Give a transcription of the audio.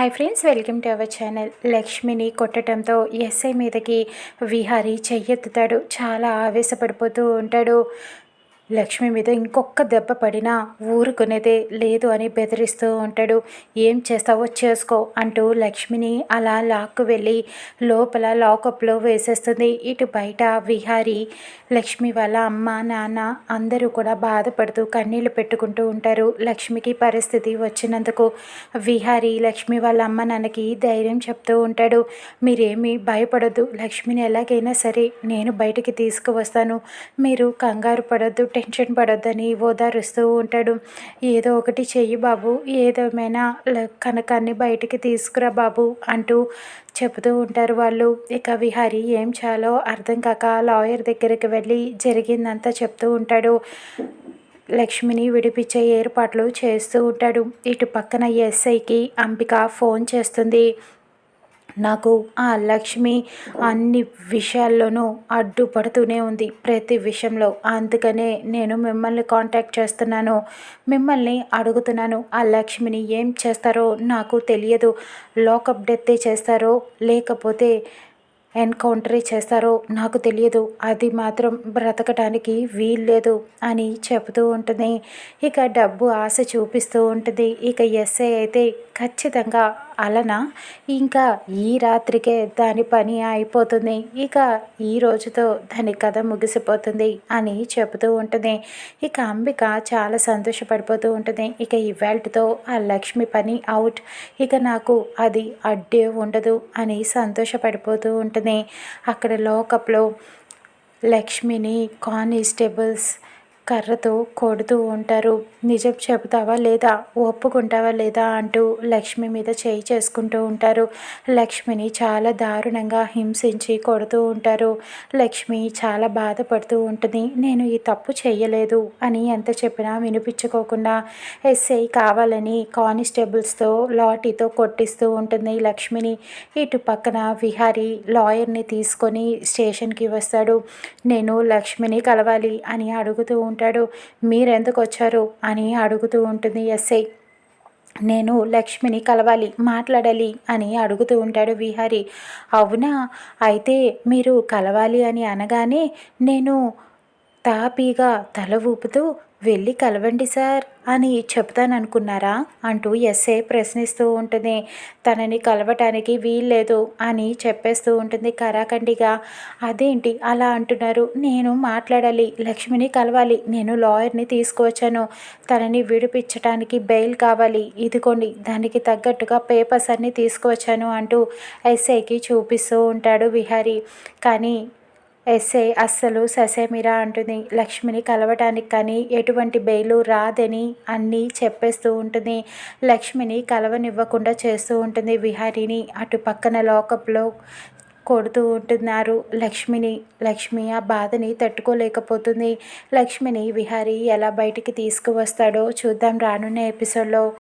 Hi friends welcome to our channel లక్ష్మిని కొట్టడంతో SI మీదకి విహారీ చెయ్యెత్తుతాడు. చాలా ఆవేశపడిపోతూ ఉంటాడు. లక్ష్మి మీద ఇంకొక దెబ్బ పడినా ఊరుకునేదే లేదు అని బెదిరిస్తూ ఉంటాడు. ఏం చేస్తావో చేసుకో అంటూ లక్ష్మిని అలా లాక్కు వెళ్ళి లోపల లాకప్లో వేసేస్తుంది. ఇటు బయట విహారి లక్ష్మి వాళ్ళ అమ్మ నాన్న అందరూ కూడా బాధపడుతూ కన్నీళ్ళు పెట్టుకుంటూ ఉంటారు. లక్ష్మికి పరిస్థితి వచ్చినందుకు విహారి లక్ష్మి వాళ్ళ అమ్మ నాన్నకి ధైర్యం చెప్తూ ఉంటాడు. మీరేమీ భయపడొద్దు. లక్ష్మిని ఎలాగైనా సరే నేను బయటికి తీసుకువస్తాను. మీరు కంగారు పడొద్దు. టెన్షన్ పడొద్దని ఓదారుస్తూ ఉంటాడు. ఏదో ఒకటి చెయ్యి బాబు ఏదేమైనా కనకాన్ని బయటికి తీసుకురా బాబు అంటూ చెబుతూ ఉంటారు వాళ్ళు. ఇక విహారి ఏం చాలో అర్థం కాక లాయర్ దగ్గరికి వెళ్ళి జరిగిందంతా చెప్తూ ఉంటాడు. లక్ష్మిని విడిపించే ఏర్పాట్లు చేస్తూ ఉంటాడు. ఇటు పక్కన ఎస్ఐకి అంబిక ఫోన్ చేస్తుంది. నాకు ఆ లక్ష్మి అన్ని విషయాల్లోనూ అడ్డుపడుతూనే ఉంది. ప్రతి విషయంలో. అందుకనే నేను మిమ్మల్ని కాంటాక్ట్ చేస్తున్నాను. మిమ్మల్ని అడుగుతున్నాను. ఆ లక్ష్మిని ఏం చేస్తారో నాకు తెలియదు. లోకప్ డెత్తే చేస్తారో లేకపోతే ఎన్కౌంటరీ చేస్తారో నాకు తెలియదు. అది మాత్రం బ్రతకటానికి వీల్లేదు అని చెబుతూ ఉంటుంది. ఇక డబ్బు ఆశ చూపిస్తూ ఉంటుంది. ఇక ఎస్ఐ అయితే ఖచ్చితంగా అలన? ఇంకా ఈ రాత్రికే దాని పని అయిపోతుంది. ఇక ఈ రోజుతో దాని కథ ముగిసిపోతుంది అని చెబుతూ ఉంటుంది. ఇక అంబిక చాలా సంతోషపడిపోతూ ఉంటుంది. ఇక ఇవాళతో ఆ లక్ష్మి పని అవుట్. ఇక నాకు అది అడ్డే ఉండదు అని సంతోషపడిపోతూ ఉంటుంది. అక్కడ లోకప్లో లక్ష్మిని కానిస్టేబుల్స్ కర్రతో కొడుతూ ఉంటారు. నిజం చెబుతావా లేదా? ఒప్పుకుంటావా లేదా? అంటూ లక్ష్మి మీద చేయి చేసుకుంటూ ఉంటారు. లక్ష్మిని చాలా దారుణంగా హింసించి కొడుతూ ఉంటారు. లక్ష్మి చాలా బాధపడుతూ ఉంటుంది. నేను ఈ తప్పు చేయలేదు అని ఎంత చెప్పినా వినిపించుకోకుండా ఎస్ఐ కావాలని కానిస్టేబుల్స్తో లాఠీతో కొట్టిస్తూ ఉంటుంది లక్ష్మిని. ఇటు పక్కన విహారీ లాయర్ని తీసుకొని స్టేషన్కి వస్తాడు. నేను లక్ష్మిని కలవాలి అని అడుగుతూ ఉంటాను ఉంటాడు. మీరెందుకు వచ్చారు అని అడుగుతూ ఉంటుంది ఎస్ఐ. నేను లక్ష్మిని కలవాలి మాట్లాడాలి అని అడుగుతూ ఉంటాడు విహారి. అవునా? అయితే మీరు కలవాలి అని అనగానే నేను తాపీగా తల ఊపుతూ వెళ్ళి కలవండి సార్ అని చెప్తాననుకున్నారా అంటూ ఎస్ఏ ప్రశ్నిస్తూ ఉంటుంది. తనని కలవటానికి వీల్లేదు అని చెప్పేస్తూ ఉంటుంది కరాఖండిగా. అదేంటి అలా అంటున్నారు? నేను మాట్లాడాలి. లక్ష్మిని కలవాలి. నేను లాయర్ని తీసుకువచ్చాను. తనని విడిపించడానికి బెయిల్ కావాలి. ఇదిగోండి దానికి తగ్గట్టుగా పేపర్స్ అన్నీ తీసుకువచ్చాను అంటూ ఎస్ఐకి చూపిస్తూ ఉంటాడు విహారీ. కానీ ఎస్ఐ అస్సలు ససేమిరా అంటుంది. లక్ష్మిని కలవటానికి కానీ ఎటువంటి బెయిలు రాదని అన్నీ చెప్పేస్తూ ఉంటుంది. లక్ష్మిని కలవనివ్వకుండా చేస్తూ ఉంటుంది విహారిని. అటు పక్కన లోకప్లో కొడుతూ ఉంటున్నారు లక్ష్మిని. లక్ష్మి ఆ బాధని తట్టుకోలేకపోతుంది. లక్ష్మిని విహారీ ఎలా బయటికి తీసుకువస్తాడో చూద్దాం రానున్న ఎపిసోడ్లో.